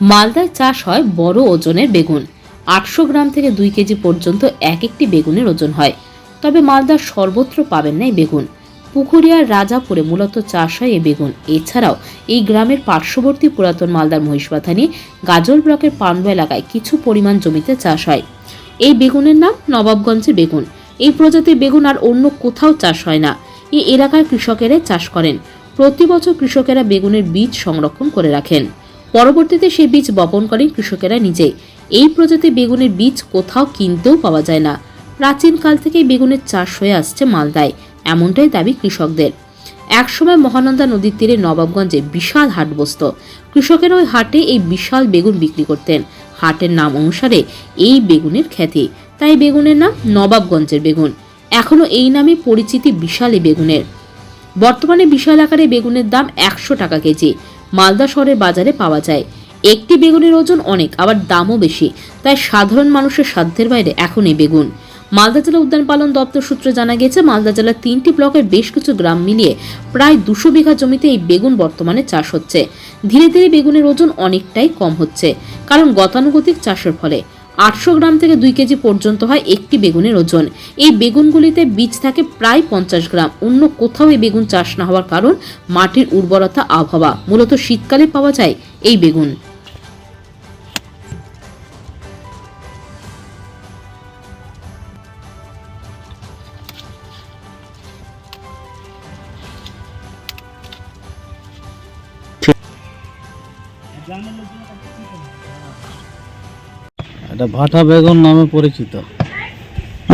মালদায় চাষ হয় বড় ওজনের বেগুন। আটশো গ্রাম থেকে দুই কেজি পর্যন্ত এক একটি বেগুনের ওজন হয়। তবে মালদার সর্বত্র পাবেন না এই বেগুন। পুকুরিয়ার রাজাপুরে মূলত চাষ হয় এই বেগুন। এছাড়াও এই গ্রামের পার্শ্ববর্তী পুরাতন মালদার মহিষবাথানি গাজল ব্লকের পান্ডু এলাকায় কিছু পরিমাণ জমিতে চাষ হয়। এই বেগুনের নাম নবাবগঞ্জের বেগুন। এই প্রজাতির বেগুন আর অন্য কোথাও চাষ হয় না। এই এলাকার কৃষকেরাই চাষ করেন। প্রতি বছর কৃষকেরা বেগুনের বীজ সংরক্ষণ করে রাখেন। পরবর্তীতে সেই বীজ বপন করেন কৃষকেরা নিজে এই প্রজাতি বেগুনের বীজ কোথাও কিনতেও পাওয়া যায় না। প্রাচীনকাল থেকেই বেগুনের চাষ হয়ে আসছে মালদায়, এমনটাই দাবি কৃষকদের। একসময় মহানন্দা নদীর তীরে নবাবগঞ্জে বিশাল হাট বসত। কৃষকেরা ওই হাটে এই বিশাল বেগুন বিক্রি করতেন। হাটের নাম অনুসারে এই বেগুনের খ্যাতি। তাই বেগুনের নাম নবাবগঞ্জের বেগুন। এখনও এই নামে পরিচিতি বিশাল এই বেগুনের। বর্তমানে বিশাল আকারে বেগুনের দাম একশো টাকা কেজি। মালদা শহরের বাজারে পাওয়া যায়। একটি বেগুনের ওজন অনেক, আবার দামও বেশি। তাই সাধারণ মানুষের সাধ্যের বাইরে এখন এই বেগুন। মালদা জেলা উদ্যান পালন দপ্তর সূত্রে জানা গেছে, মালদা জেলার তিনটি ব্লকের বেশ কিছু গ্রাম মিলিয়ে প্রায় দুশো বিঘা জমিতে এই বেগুন বর্তমানে চাষ হচ্ছে। ধীরে ধীরে বেগুনের ওজন অনেকটাই কম হচ্ছে, কারণ গতানুগতিক চাষের ফলে। আটশো গ্রাম থেকে দুই কেজি পর্যন্ত হয় একটি বেগুনের ওজন। এই বেগুনগুলিতে বীজ থাকে প্রায় পঞ্চাশ গ্রাম। অন্য কোথাও এই বেগুন চাষ না হওয়ার কারণ মাটির উর্বরতা, আবহাওয়া। মূলত শীতকালে পাওয়া যায় এই বেগুন। এটা ভাটা বেগুন নামে পরিচিত।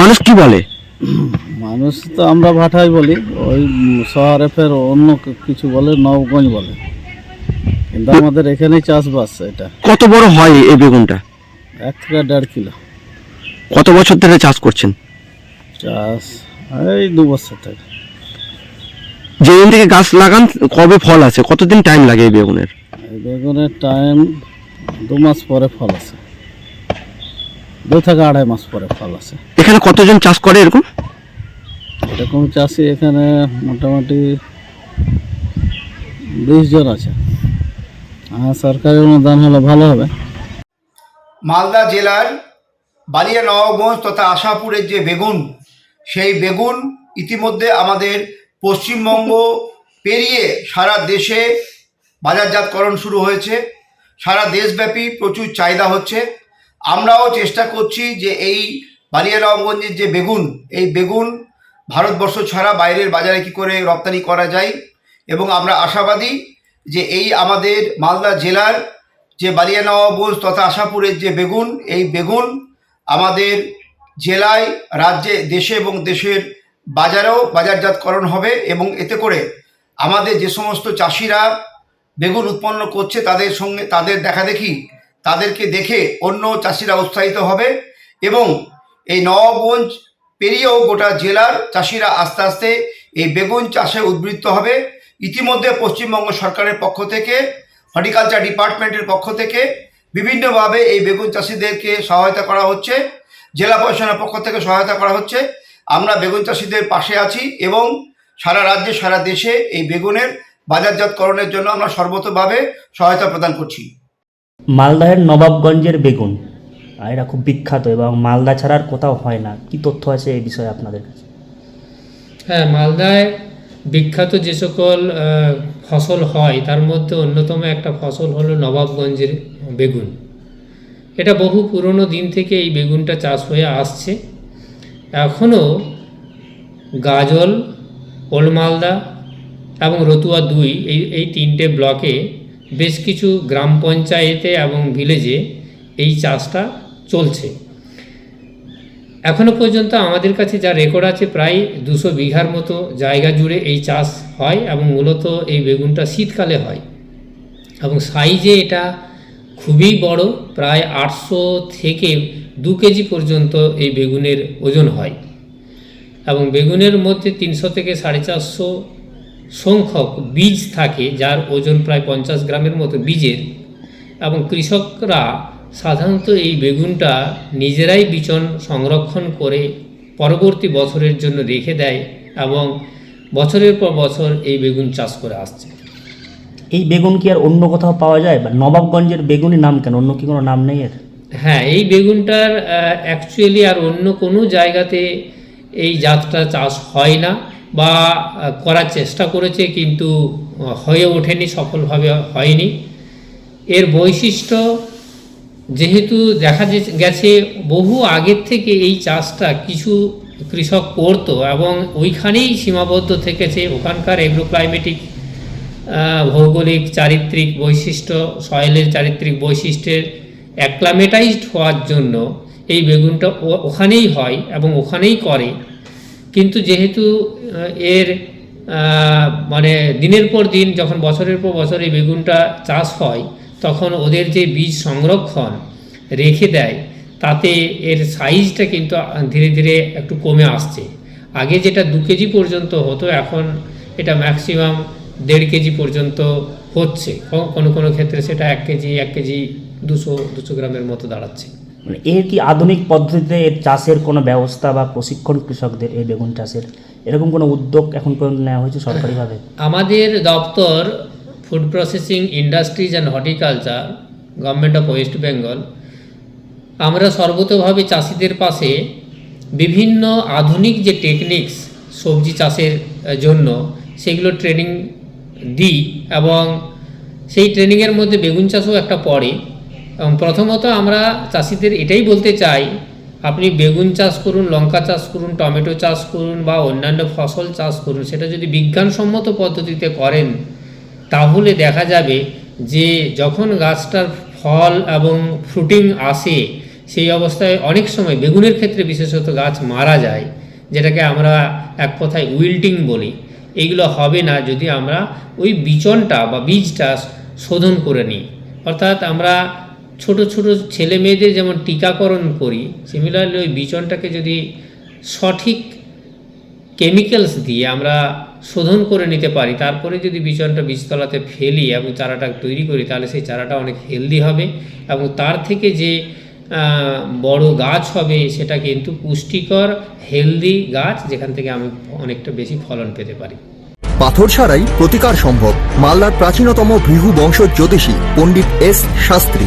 মানুষ কি বলে? মানুষ তো আমরা ভাটাই বলি ওই শহরে ফের অন্য কিছু বলে নবগঞ্জ বলে। কিন্তু আমাদের এখানেই চাষবাস এটা। কত বড় হয় এই বেগুনটা? এক থেকে দেড় কিলো। কত বছর ধরে চাষ করছেন? চাষ এই দু বছর থেকে যেদিন থেকে গাছ লাগান কবে ফল আছে কতদিন টাইম লাগে এই বেগুনের? বেগুনের টাইম দু মাস পরে ফল আছে দু থেকে আড়াই মাস পরে ফল আছে। এখানে কতজন চাষ করে এরকম? এরকম চাষি এখানে মোটামুটি বিশ জন আছে। হ্যাঁ সরকারি অনুদান হলে ভালো হবে। মালদা জেলার বালিয়া নবাবগঞ্জ তথা আশাপুরের যে বেগুন সেই বেগুন ইতিমধ্যে আমাদের পশ্চিমবঙ্গ পেরিয়ে সারা দেশে বাজারজাতকরণ শুরু হয়েছে। সারা দেশব্যাপী প্রচুর চাহিদা হচ্ছে। আমরাও চেষ্টা করছি যে এই বালিয়া নবাবগঞ্জের যে বেগুন, এই বেগুন ভারতবর্ষ ছাড়া বাইরের বাজারে কি করে রপ্তানি করা যায়? এবং আমরা আশাবাদী যে এই আমাদের মালদা জেলার যে বালিয়া নবাবগঞ্জ তথা আশাপুরের যে বেগুন, এই বেগুন আমাদের জেলায়, রাজ্যে, দেশে এবং দেশের বাজারেও বাজারজাতকরণ হবে এবং এতে করে আমাদের যে সমস্ত চাষিরা বেগুন উৎপন্ন করছে, তাদের সঙ্গে তাদের দেখা দেখি তাদেরকে দেখে অন্য চাষিরা উৎসাহিত হবে এবং এই নবাবগঞ্জ পেরিয়েও গোটা জেলার চাষিরা আস্তে আস্তে এই বেগুন চাষে উদ্বৃত্ত হবে। ইতিমধ্যে পশ্চিমবঙ্গ সরকারের পক্ষ থেকে, হর্টিকালচার ডিপার্টমেন্টের পক্ষ থেকে বিভিন্নভাবে এই বেগুন চাষিদেরকে সহায়তা করা হচ্ছে। জেলা প্রশাসনের পক্ষ থেকে সহায়তা করা হচ্ছে। আমরা বেগুন চাষিদের পাশে আছি এবং সারা রাজ্যে, সারা দেশে এই বেগুনের বাজারজাতকরণের জন্য আমরা সর্বতভাবে সহায়তা প্রদান করছি। মালদাহের নবাবগঞ্জের বেগুন। এরা খুব বিখ্যাত এবং মালদা ছাড়া আর কোথাও হয় না। কি তথ্য আছে এই বিষয়ে আপনাদের কাছে? হ্যাঁ মালদায় বিখ্যাত যে সকল ফসল হয়, তার মধ্যে অন্যতম একটা ফসল হলো নবাবগঞ্জের বেগুন। এটা বহু পুরনো দিন থেকে এই বেগুনটা চাষ হয়ে আসছে। এখনও গাজল ওল্ড মালদা এবং রতুয়া দুই এই এই তিনটে ব্লকে বেশ কিছু গ্রাম পঞ্চায়েতে এবং ভিলেজে এই চাষটা চলছে। এখনও পর্যন্ত আমাদের কাছে যা রেকর্ড আছে প্রায় দুশো বিঘার মতো জায়গা জুড়ে এই চাষ হয় এবং মূলত এই বেগুনটা শীতকালে হয়। এবং সাইজে এটা খুবই বড়, প্রায় আটশো থেকে দু কেজি পর্যন্ত এই বেগুনের ওজন হয়। এবং বেগুনের মধ্যে তিনশো থেকে সাড়ে চারশো সংখ্যক বীজ থাকে যার ওজন প্রায় পঞ্চাশ গ্রামের মতো বীজের এবং কৃষকরা সাধারণত এই বেগুনটা নিজেরাই বিচন সংরক্ষণ করে পরবর্তী বছরের জন্য রেখে দেয় এবং বছরের পর বছর এই বেগুন চাষ করে আসছে। এই বেগুন কি আর অন্য কোথাও পাওয়া যায়? বা নবাবগঞ্জের বেগুনের নাম কেন? অন্য কি কোনো নাম নেই এর? হ্যাঁ এই বেগুনটার অ্যাকচুয়ালি আর অন্য কোনো জায়গাতে এই জাতটা চাষ হয় না। বা করার চেষ্টা করেছে কিন্তু হয়ে ওঠেনি, সফলভাবে হয়নি। এর বৈশিষ্ট্য, যেহেতু দেখা গেছে বহু আগের থেকে এই চাষটা কিছু কৃষক করতো এবং ওইখানেই সীমাবদ্ধ থেকেছে। ওখানকার এগ্রোক্লাইমেটিক ভৌগোলিক, চারিত্রিক বৈশিষ্ট্য সয়েলের চারিত্রিক বৈশিষ্ট্যের অ্যাক্লামেটাইজড হওয়ার জন্য এই বেগুনটা ওখানেই হয় এবং ওখানেই করে। কিন্তু যেহেতু এর মানে দিনের পর দিন যখন বছরের পর বছর এই বেগুনটা চাষ হয়, তখন ওদের যে বীজ সংরক্ষণ রেখে দেয়, তাতে এর সাইজটা কিন্তু ধীরে ধীরে একটু কমে আসছে। আগে যেটা দু কেজি পর্যন্ত হতো, এখন এটা ম্যাক্সিমাম দেড় কেজি পর্যন্ত হচ্ছে। কোনো কোনো ক্ষেত্রে সেটা এক কেজি এক কেজি দুশো দুশো গ্রামের মতো দাঁড়াচ্ছে। মানে এর কি আধুনিক পদ্ধতিতে এর চাষের কোনো ব্যবস্থা বা প্রশিক্ষণ কৃষকদের এই বেগুন চাষের এরকম কোনো উদ্যোগ এখন পর্যন্ত নেওয়া হয়েছে সরকারিভাবে? আমাদের দপ্তর food processing industries and horticulture government of West Bengal আমরা সর্বতভাবে চাষিদের পাশে বিভিন্ন আধুনিক যে টেকনিক্স সবজি চাষের জন্য সেগুলো ট্রেনিং দিই এবং সেই ট্রেনিংয়ের মধ্যে বেগুন চাষও একটা পড়ে। এবং প্রথমত আমরা চাষিদের এটাই বলতে চাই, আপনি বেগুন চাষ করুন, লঙ্কা চাষ করুন, টমেটো চাষ করুন বা অন্যান্য ফসল চাষ করুন, সেটা যদি বিজ্ঞানসম্মত পদ্ধতিতে করেন, তাহলে দেখা যাবে যে যখন গাছটার ফল এবং ফ্রুটিং আসে, সেই অবস্থায় অনেক সময় বেগুনের ক্ষেত্রে বিশেষত গাছ মারা যায়, যেটাকে আমরা এক কথায় উইল্টিং বলি। এইগুলো হবে না যদি আমরা ওই বিচনটা বা বীজটা শোধন করে নিই। অর্থাৎ আমরা ছোট ছোট ছেলে মেয়েদের যেমন টিকাকরণ করি সিমিলারলি ওই বিচনটাকে যদি সঠিক কেমিক্যালস দিয়ে আমরা শোধন করে নিতে পারি, তারপরে যদি বিচনটা বীজতলাতে ফেলি এবং চারাটা তৈরি করি, তাহলে সেই চারাটা অনেক হেলদি হবে এবং তার থেকে যে বড় গাছ হবে সেটা কিন্তু পুষ্টিকর হেলদি গাছ যেখান থেকে আমি অনেকটা বেশি ফলন পেতে পারি। পাথর ছাড়াই প্রতিকার সম্ভব। মালদার প্রাচীনতম ভৃহু বংশ জ্যোতিষী পণ্ডিত এস শাস্ত্রী।